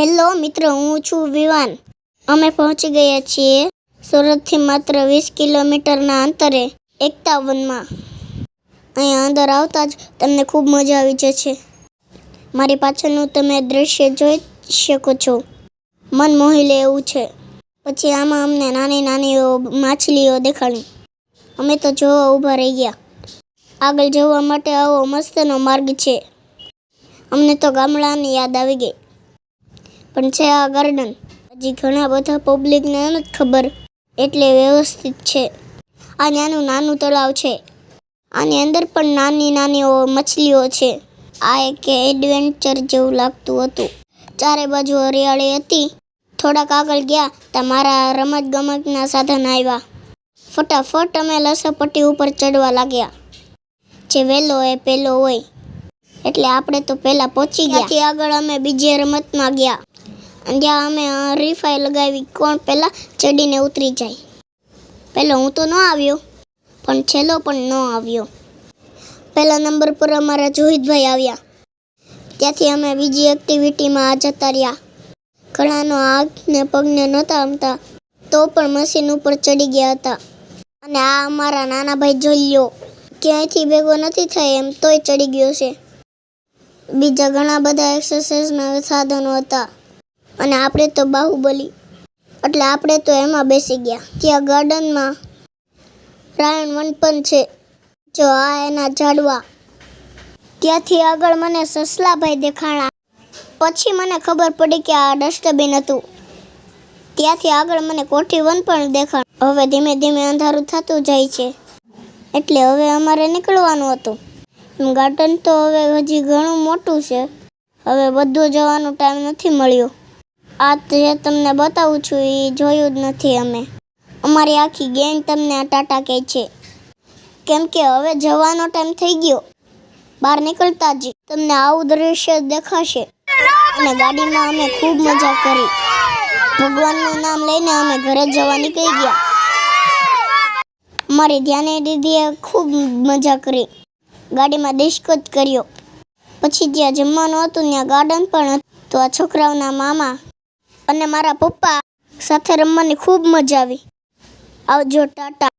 Hello મિત્રો, હું છું વિવાન. અમે પહોંચી ગયા છીએ સુરતથી માત્ર વીસ કિલોમીટરના અંતરે એકતાવનમાં અહીંયા અંદર આવતા જ તમને ખૂબ મજા આવી જશે. મારી પાછળનું તમે દ્રશ્ય જોઈ શકો છો. મન મોહી લે એવું છે. પછી આમાં અમને નાની નાની માછલીઓ દેખાડી અમે તો જોવા ઊભા રહી ગયા. આગળ જવા માટે આવો મસ્તનો માર્ગ છે. અમને તો ગામડાની યાદ આવી ગઈ. પણ છે આ ગાર્ડન હજી ઘણા બધા પબ્લિકને નથી ખબર. એટલે વ્યવસ્થિત છે. આ નાનું નાનું તળાવ છે. આની અંદર પણ નાની નાની મછલીઓ છે. આ એક એડવેન્ચર જેવું લાગતું હતું. ચારે બાજુ હરિયાળી હતી. થોડાક આગળ ગયા ત્યાં મારા રમત ગમતના સાધન આવ્યા. ફટાફટ અમે લસપટ્ટી ઉપર ચડવા લાગ્યા. જે વહેલો એ પહેલો હોય. એટલે આપણે તો પહેલાં પહોંચી ગયા. આગળ અમે બીજી રમતમાં ગયા. ત્યાં અમે હરીફાઈ લગાવી, કોણ પહેલાં ચડીને ઉતરી જાય. પહેલો હું તો ન આવ્યો, પણ છેલ્લો પણ ન આવ્યો. પહેલા નંબર પર અમારા જોહિતભાઈ આવ્યા. ત્યાંથી અમે બીજી એક્ટિવિટીમાં જતા રહ્યા. ઘણાનો હાથને પગને નહોતા રમતા તો પણ મશીન ઉપર ચડી ગયા હતા. અને આ અમારા નાના ભાઈ જોઈ લ્યો, ક્યાંયથી ભેગો નથી થાય એમ તોય ચડી ગયો છે. બીજા ઘણા બધા એક્સરસાઇઝના સાધનો હતા. અને આપણે તો બાહુબલી. એટલે આપણે તો એમાં બેસી ગયા. ત્યાં ગાર્ડનમાં રાયણ વન પણ છે. જો આ એના ઝાડવા. ત્યાંથી આગળ મને સસલાભાઈ દેખાણા. પછી મને ખબર પડી કે આ ડસ્ટબિન હતું. ત્યાંથી આગળ મને કોઠી વન પણ દેખાણ. હવે ધીમે ધીમે અંધારું થતું જાય છે. એટલે હવે અમારે નીકળવાનું હતું. ગાર્ડન તો હવે હજી ઘણું મોટું છે. હવે બધું જવાનો ટાઈમ નથી મળ્યો. આ જે તમને બતાવું છું એ જોયું જ નથી અમે. અમારી આખી ગેંગ તમને આ ટાટા કહે છે. કેમ કે હવે જવાનો ટાઈમ થઈ ગયો. બહાર નીકળતા જ તમને આવું દ્રશ્ય દેખાશે. અને ગાડીમાં અમે ખૂબ મજા કરી. ભગવાનનું નામ લઈને અમે ઘરે જવા નીકળી ગયા. અમારી ધ્યાને દીદીએ ખૂબ મજા કરી. ગાડીમાં ડિસ્કો કર્યો. પછી જ્યાં જમવાનું હતું ત્યાં ગાર્ડન પણ હતું. તો આ છોકરાઓના મામા અને મારા પપ્પા સાથે રમવાની ખૂબ મજા આવી. આવજો ટાટા.